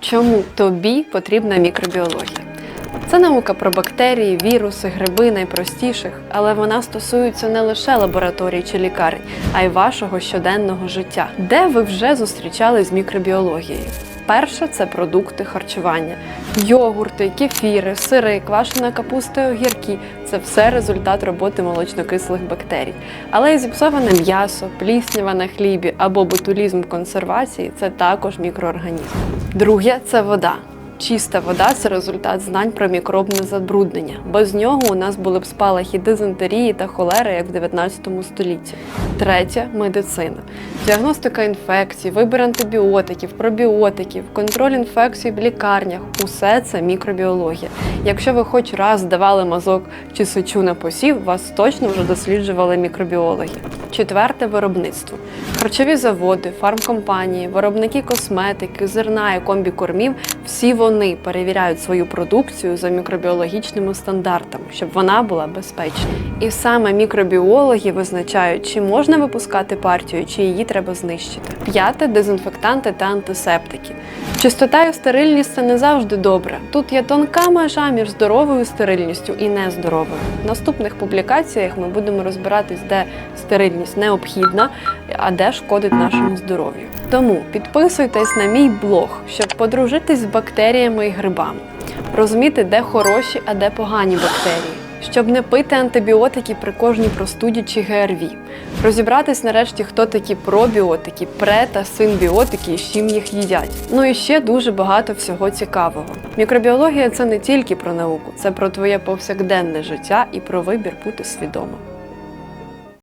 Чому тобі потрібна мікробіологія? Це наука про бактерії, віруси, гриби найпростіших, але вона стосується не лише лабораторій чи лікарень, а й вашого щоденного життя, де ви вже зустрічались з мікробіологією. Перше це продукти харчування: йогурти, кефіри, сири, квашена капуста, огірки це все результат роботи молочнокислих бактерій. Але і зіпсоване м'ясо, пліснява на хлібі або ботулізм консервації це також мікроорганізм. Друге це вода. Чиста вода це результат знань про мікробне забруднення. Без нього у нас були б спалахи дизентерії та холери, як в 19 столітті. Третє медицина. Діагностика інфекцій, вибір антибіотиків, пробіотиків, контроль інфекцій в лікарнях усе це мікробіологія. Якщо ви хоч раз здавали мазок чи сечу на посів, вас точно вже досліджували мікробіологи. Четверте виробництво. Харчові заводи, фармкомпанії, виробники косметики, зерна і комбікормів всі вони перевіряють свою продукцію за мікробіологічними стандартами, щоб вона була безпечна. І саме мікробіологи визначають, чи можна випускати партію, чи її треба знищити. П'яте дезінфектанти та антисептики. Чистота і стерильність це не завжди добре. Тут є тонка межа між здоровою стерильністю і нездоровою. В наступних публікаціях ми будемо розбиратись, де стерильність необхідна, а де шкодить нашому здоров'ю. Тому підписуйтесь на мій блог, щоб подружитись з бактеріями і грибами, розуміти, де хороші, а де погані бактерії. Щоб не пити антибіотики при кожній простуді чи ГРВІ, розібратись нарешті, хто такі пробіотики, пре та синбіотики і з чим їх їдять. Ну і ще дуже багато всього цікавого. Мікробіологія це не тільки про науку, це про твоє повсякденне життя і про вибір бути свідомим.